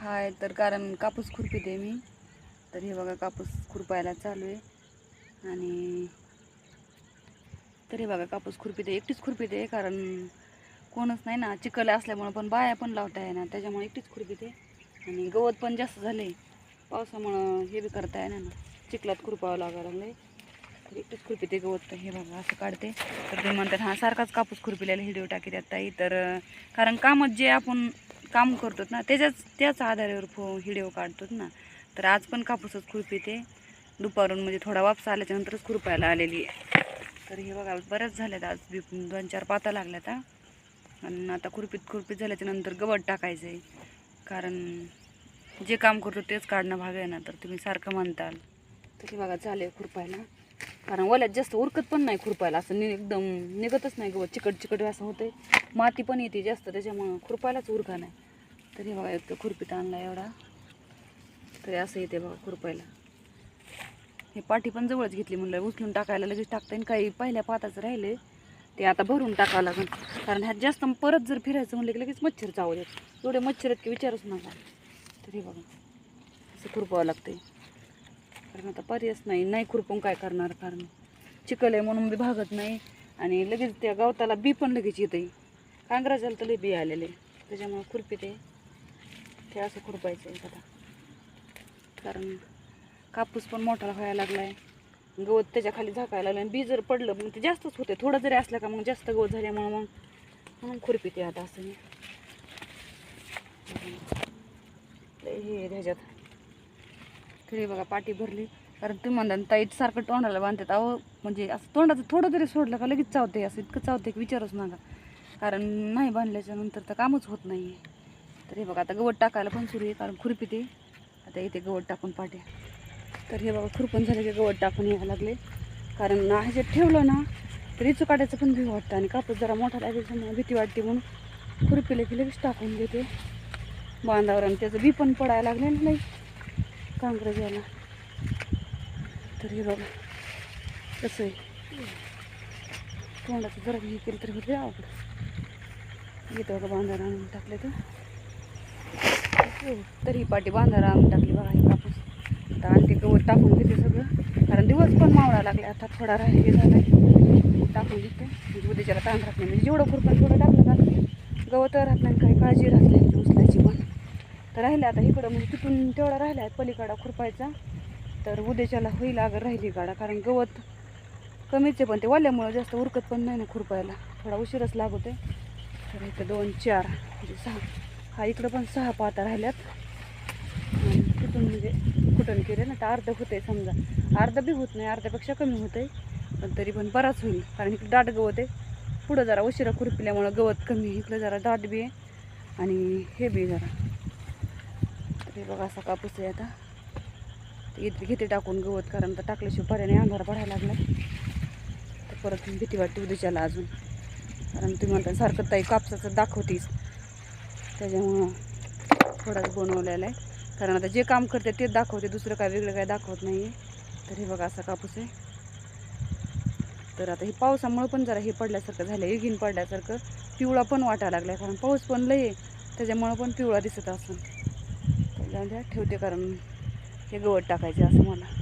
हाय तर कारण कापूस खुरपीते मी. तर हे बघा कापूस खुरपायला चालू आहे. आणि तरी बघा कापूस खुरपीते एकटीच खुरपीते कारण कोणच नाही ना चिखल असल्यामुळं पण बाया पण लावता येणार त्याच्यामुळे एकटीच खुरपीते. आणि गवत पण जास्त झाले पावसामुळं हे बी करता येणार ना चिखलात खुरपावं लागायला लागले तर एकटीच खुरपीते गवत हे बघा असं काढते. तर ते म्हणतात हा सारखाच कापूस खुरपिलेला हिडिओ टाकी त्यात ताई. तर कारण कामच जे आपण काम करतो ना त्याच्याच त्याच आधारावर फो हिडिओ काढतो ना. तर आज पण कापूसच खुरपी ते दुपारून म्हणजे थोडा वापस आल्याच्या नंतरच खुरपायला आलेली आहे. तर हे बघा बऱ्याच झाल्यात आज. बी दोन चार पाता लागल्यात आणि आता खुरपीत खुरपीत झाल्याच्यानंतर गवत टाकायचं आहे कारण जे काम करतो तेच काढणं भाग आहे ना तर तुम्ही सारखं म्हणताल. तरी बघा चालेल खुरपायला. कारण ओल्यात जास्त उरकत पण नाही खुरपायला. असं नि एकदम निघतच नाही गवत. चिकट चिकट असं होते माती पण येते जास्त त्याच्यामुळं खुरपायलाच उरका नाही. तरी बघा एक खुरपीत आणला एवढा. तरी असं येते बघा खुरपायला. हे पाठी पण जवळच घेतली म्हणलं उचलून टाकायला लगेच टाकता येईल काही पहिल्या पाताचं राहिले ते आता भरून टाकावं लागेल. कारण ह्यात जास्त परत जर फिरायचं म्हणलं की लगेच मच्छर चावलेत एवढे मच्छर आहेत की विचारूच नका. तरी बघा असं खुरपावं लागतंय. कारण आता पर्यायच नाही नाही खुरपून काय करणार कारण? चिखल आहे म्हणून बी भागत नाही आणि लगेच त्या गवताला बी पण लगेच येते कांग्राजाला तर लई बी आलेले त्याच्यामुळे खुरपी ते असं खुरपायचं आहे आता. कारण कापूस पण मोठा व्हायला लागला आहे गवत त्याच्याखाली झाकायला लागलं आणि बी जर पडलं मग ते जास्तच होते थोडं जरी असलं का मग जास्त गवत झाल्यामुळं मग म्हणून खुरपीते आता असं. हे ह्याच्यात तरी बघा पाठी भरली. कारण तुम्ही म्हणता ताईट सारखं तोंडाला बांधतात. अहो म्हणजे असं तोंडाचं थोडं तरी सोडलं का लगेच चावते असं इतकं चावते की विचारच नका. कारण नाही बांधल्याच्या नंतर तर कामच होत नाही आहे तर हे बघा आता गवत टाकायला पण सुरू आहे कारण खुरपी ते आता इथे गवत टाकून पाट्या तर हे बघा खुरपण झालं की गवत टाकून यायला लागले. कारण ह्याच्यात ठेवलं ना तर इचू काढायचं पण भीव वाटतं. आणि कापूस जरा मोठा लागल्याच्यामुळे भीती वाटते म्हणून खुरपीला की लगेच टाकून देते. बांधावर आणि त्याचं बी पण पडायला लागले ना नाही. कांग्रेस याला तर हे बघा कसं आहे. तोंडाचं जरा हे केलं तरी होते आवड येतो बघा बांधारा आणून टाकले तर. तरी पाठी बांधारा आणून टाकली बघा हे कापूस. आता आणि ते गवत टाकून घेते सगळं. कारण दिवस पण मावळा लागले आता थोडा राहिले झाला टाकून घेते. म्हणजे उद्याच्याला ताण राहत नाही. म्हणजे जेवढं खुरपण थोडं टाकलं का गवत राहत नाही काही काळजी राहत नाही उचलायची पण. तर राहिले आता इकडं म्हणजे तिथून तेवढा राहिला आहे पलीकडा खुरपायचा. तर उद्याच्याला होईल अगर राहिली गाडा कारण गवत कमीच आहे पण ते वाल्यामुळं जास्त उरकत पण नाही ना खुरपायला. थोडा उशीरच लागत आहे तर इथं दोन चार म्हणजे सहा. हा इकडं पण सहा पाता राहिल्यात. आणि तिथून म्हणजे कुठून केले ना तर अर्ध होतं आहे समजा. अर्धं बी होत नाही अर्ध्यापेक्षा कमी होतं आहे पण तरी पण बराच होईल कारण इकडं दाट गवत आहे. पुढं जरा उशिरा खुरपिल्यामुळं गवत कमी इकडं जरा दाट बी आहे. आणि हे बी जरा. हे बघा असा कापूस आहे आता. ते इथे घेते टाकून गवत कारण तर टाकल्याशिवाय पर्याने अंधार पडायला लागला तर परत भीती वाटते उद्याच्याला अजून. कारण तुम्ही म्हणता सारखं ताई कापसाचं दाखवतीस. त्याच्यामुळं थोडाच बनवलेला आहे. कारण आता जे काम करते तेच दाखवते दुसरं काय वेगळं काय दाखवत नाही आहे तर हे बघा असा कापूस आहे तर आता हे पावसामुळं पण जरा हे पडल्यासारखं झालं आहे इगिन पडल्यासारखं. पिवळा पण वाटायला लागला कारण पाऊस पण लय आहे. त्याच्यामुळं पण पिवळा दिसत असं जाऊन द्या ठेवते कारण हे गवत टाकायचे असं मला